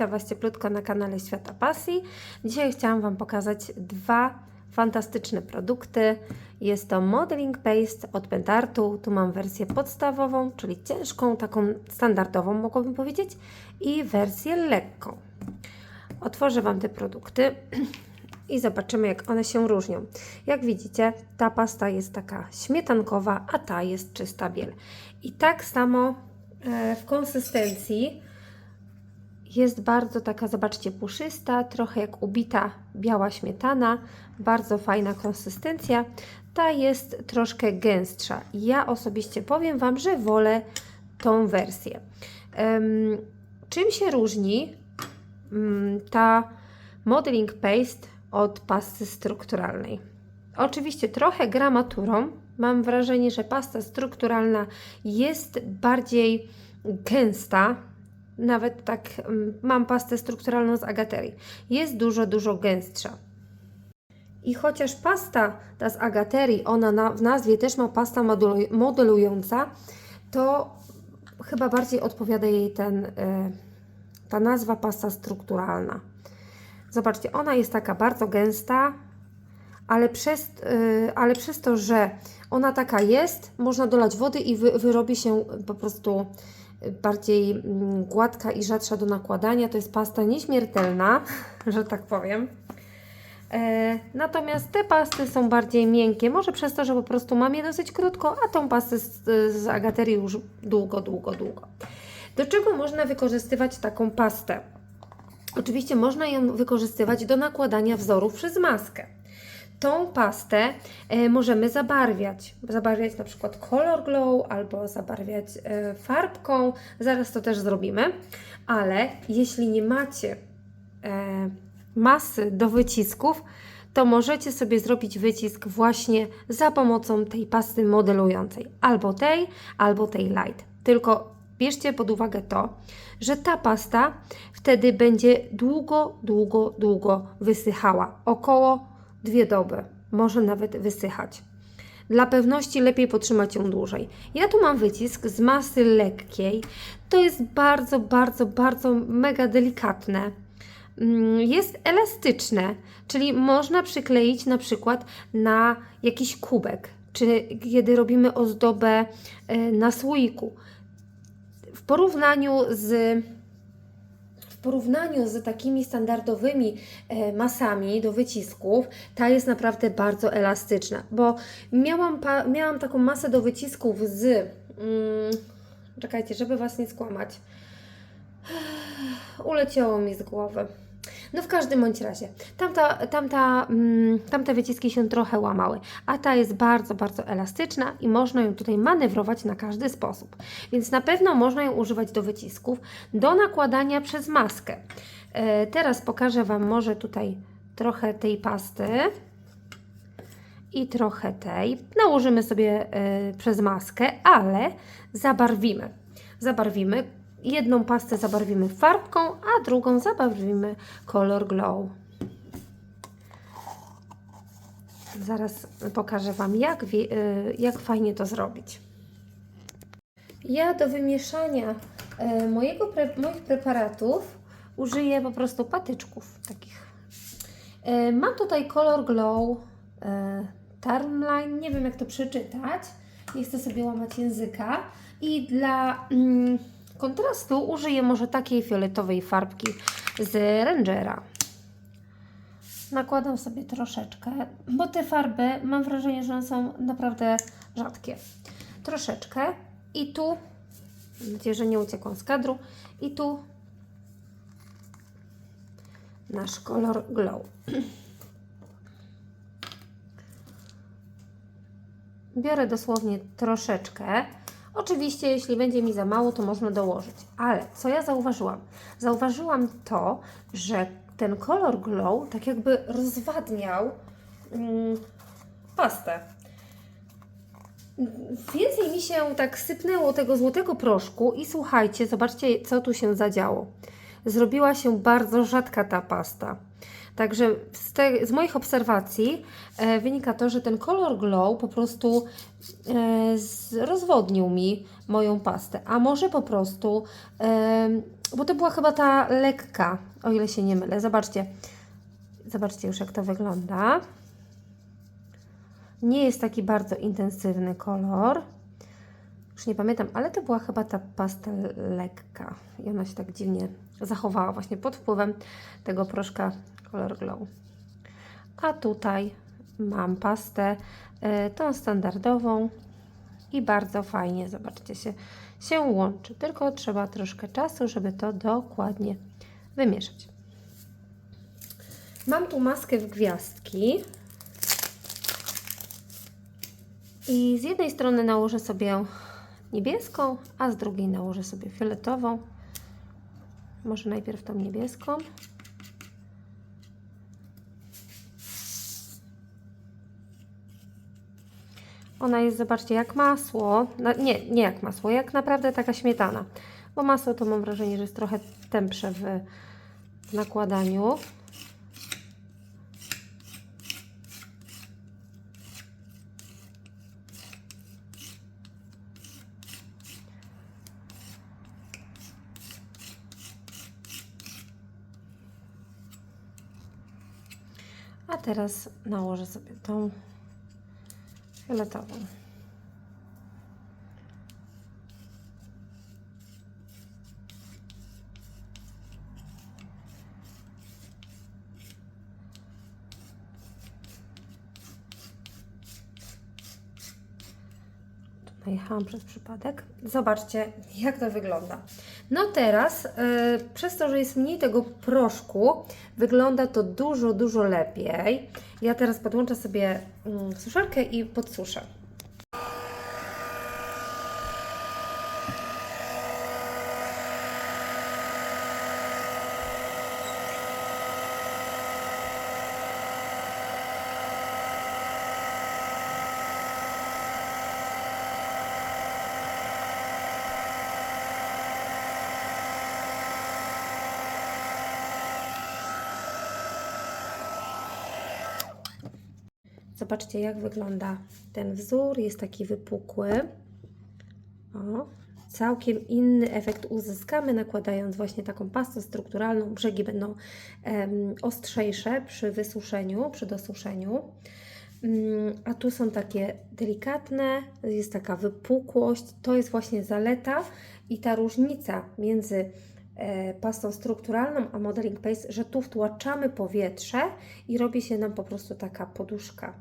witam Was cieplutko na kanale Świata Pasji. Dzisiaj chciałam Wam pokazać dwa fantastyczne produkty. Jest to Modeling Paste od Pentartu. Tu mam wersję podstawową, czyli ciężką, taką standardową mogłabym powiedzieć, i wersję lekką. Otworzę Wam te produkty i zobaczymy, jak one się różnią. Jak widzicie, ta pasta jest taka śmietankowa, a ta jest czysta biel. I tak samo e, w konsystencji jest bardzo taka, zobaczcie, puszysta, trochę jak ubita biała śmietana, bardzo fajna konsystencja. Ta jest troszkę gęstsza. Ja osobiście powiem Wam, że wolę tą wersję. Em, czym się różni mm, ta modeling paste od pasty strukturalnej? Oczywiście trochę gramaturą. Mam wrażenie, że pasta strukturalna jest bardziej gęsta, nawet tak mm, mam pastę strukturalną z agaterii. Jest dużo, dużo gęstsza. I chociaż pasta ta z agaterii, ona na, w nazwie też ma pasta modelu- modelująca, to chyba bardziej odpowiada jej ten, y, ta nazwa pasta strukturalna. Zobaczcie, ona jest taka bardzo gęsta, ale przez, y, ale przez to, że ona taka jest, można dolać wody i wy, wyrobi się po prostu bardziej mm, gładka i rzadsza do nakładania. To jest pasta nieśmiertelna, że tak powiem. E, natomiast te pasty są bardziej miękkie, może przez to, że po prostu mam je dosyć krótko, a tą pastę z, z agaterii już długo, długo, długo. Do czego można wykorzystywać taką pastę? Oczywiście można ją wykorzystywać do nakładania wzorów przez maskę. Tą pastę e, możemy zabarwiać. Zabarwiać na przykład Color Glow albo zabarwiać e, farbką. Zaraz to też zrobimy. Ale jeśli nie macie e, masy do wycisków, to możecie sobie zrobić wycisk właśnie za pomocą tej pasty modelującej. Albo tej, albo tej light. Tylko bierzcie pod uwagę to, że ta pasta wtedy będzie długo, długo, długo wysychała. Około dwie doby, może nawet wysychać. Dla pewności lepiej potrzymać ją dłużej. Ja tu mam wycisk z masy lekkiej. To jest bardzo, bardzo, bardzo mega delikatne. Mm, Jest elastyczne, czyli można przykleić na przykład na jakiś kubek, czy kiedy robimy ozdobę e, na słoiku. W porównaniu z porównaniu z takimi standardowymi e, masami do wycisków, ta jest naprawdę bardzo elastyczna, bo miałam, miałam taką masę do wycisków z. Mm, czekajcie, żeby Was nie skłamać. Uleciało mi z głowy. No w każdym bądź razie, tamta, tamta, mm, tamte wyciski się trochę łamały, a ta jest bardzo, bardzo elastyczna i można ją tutaj manewrować na każdy sposób. Więc na pewno można ją używać do wycisków, do nakładania przez maskę. E, teraz pokażę Wam może tutaj trochę tej pasty i trochę tej. Nałożymy sobie e, przez maskę, ale zabarwimy. Zabarwimy. Jedną pastę zabarwimy farbką, a drugą zabarwimy Color Glow. Zaraz pokażę Wam, jak, e, jak fajnie to zrobić. Ja do wymieszania e, mojego moich preparatów użyję po prostu patyczków takich. E, Mam tutaj Color Glow e, Termline, nie wiem jak to przeczytać, nie chcę sobie łamać języka i dla mm, kontrastu użyję może takiej fioletowej farbki z Rangera. Nakładam sobie troszeczkę, bo te farby mam wrażenie, że one są naprawdę rzadkie. Troszeczkę i tu, mam nadzieję, że nie uciekłam z kadru, i tu nasz kolor glow. Biorę dosłownie troszeczkę. Oczywiście, jeśli będzie mi za mało, to można dołożyć. Ale co ja zauważyłam? Zauważyłam to, że ten kolor glow tak jakby rozwadniał mm, pastę. Więcej mi się tak sypnęło tego złotego proszku i słuchajcie, zobaczcie, co tu się zadziało. Zrobiła się bardzo rzadka ta pasta. Także z, te, z moich obserwacji e, wynika to, że ten kolor glow po prostu e, z, rozwodnił mi moją pastę. A może po prostu e, bo to była chyba ta lekka, o ile się nie mylę. Zobaczcie, zobaczcie już jak to wygląda. Nie jest taki bardzo intensywny kolor. Już nie pamiętam, ale to była chyba ta pastel lekka. I ona się tak dziwnie zachowała właśnie pod wpływem tego proszka Color Glow. A tutaj mam pastę, y, tą standardową i bardzo fajnie, zobaczcie, się, się łączy. Tylko trzeba troszkę czasu, żeby to dokładnie wymieszać. Mam tu maskę w gwiazdki. I z jednej strony nałożę sobie niebieską, a z drugiej nałożę sobie fioletową. Może najpierw tą niebieską. Ona jest, zobaczcie, jak masło. Na, nie, nie jak masło, jak naprawdę taka śmietana. Bo masło to mam wrażenie, że jest trochę tępsze w nakładaniu. A teraz nałożę sobie tą fioletową. Najechałam przez przypadek. Zobaczcie, jak to wygląda. No teraz, y, przez to, że jest mniej tego proszku, wygląda to dużo, dużo lepiej. Ja teraz podłączę sobie mm, suszarkę i podsuszę. Zobaczcie, jak wygląda ten wzór. Jest taki wypukły. O, całkiem inny efekt uzyskamy, nakładając właśnie taką pastę strukturalną. Brzegi będą ostrzejsze przy wysuszeniu, przy dosuszeniu. Mm, A tu są takie delikatne, jest taka wypukłość. To jest właśnie zaleta i ta różnica między pastą strukturalną a modeling paste, że tu wtłaczamy powietrze i robi się nam po prostu taka poduszka.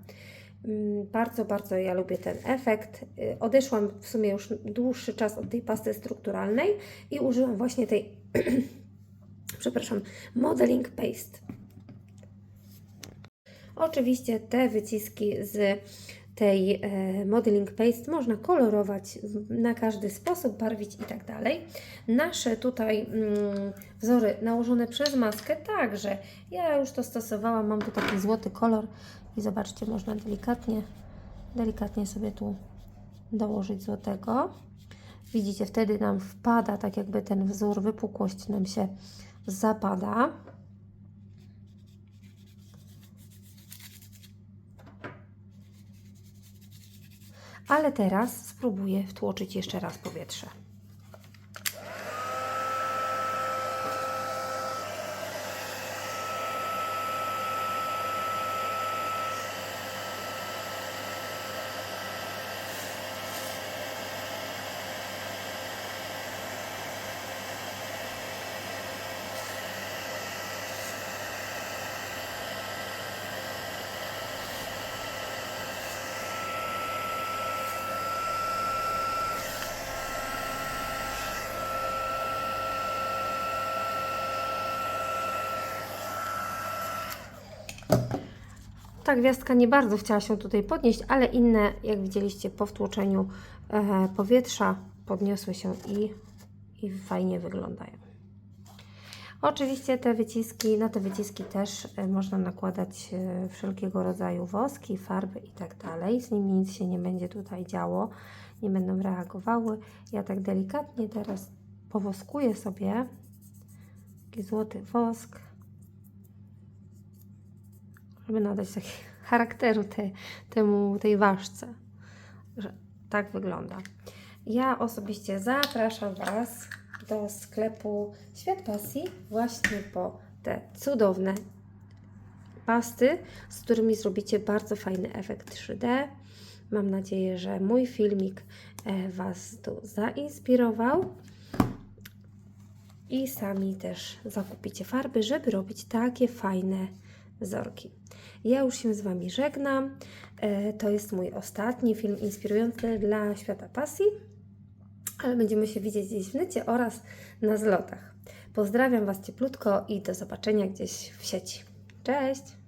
Mm, Bardzo, bardzo ja lubię ten efekt. Y, Odeszłam w sumie już dłuższy czas od tej pasty strukturalnej i użyłam właśnie tej, przepraszam, modeling paste. Oczywiście te wyciski z tej e, modeling paste można kolorować na każdy sposób, barwić i tak dalej. Nasze tutaj mm, wzory nałożone przez maskę także. Ja już to stosowałam, mam tu taki złoty kolor i zobaczcie, można delikatnie, delikatnie sobie tu dołożyć złotego. Widzicie, wtedy nam wpada, tak jakby ten wzór, wypukłość nam się zapada. Ale teraz spróbuję wtłoczyć jeszcze raz powietrze. Ta gwiazdka nie bardzo chciała się tutaj podnieść, ale inne, jak widzieliście po wtłoczeniu e, powietrza, podniosły się i, i fajnie wyglądają. Oczywiście te wyciski, na te wyciski też e, można nakładać e, wszelkiego rodzaju woski, farby i tak dalej. Z nimi nic się nie będzie tutaj działo, nie będą reagowały. Ja tak delikatnie teraz powoskuję sobie taki złoty wosk żeby nadać taki charakteru te, temu, tej ważce, że tak wygląda. Ja osobiście zapraszam Was do sklepu Świat Pasji właśnie po te cudowne pasty, z którymi zrobicie bardzo fajny efekt 3D. Mam nadzieję, że mój filmik e, Was tu zainspirował i sami też zakupicie farby, żeby robić takie fajne wzorki. Ja już się z Wami żegnam. E, To jest mój ostatni film inspirujący dla świata pasji, ale będziemy się widzieć gdzieś w necie oraz na zlotach. Pozdrawiam Was cieplutko i do zobaczenia gdzieś w sieci. Cześć!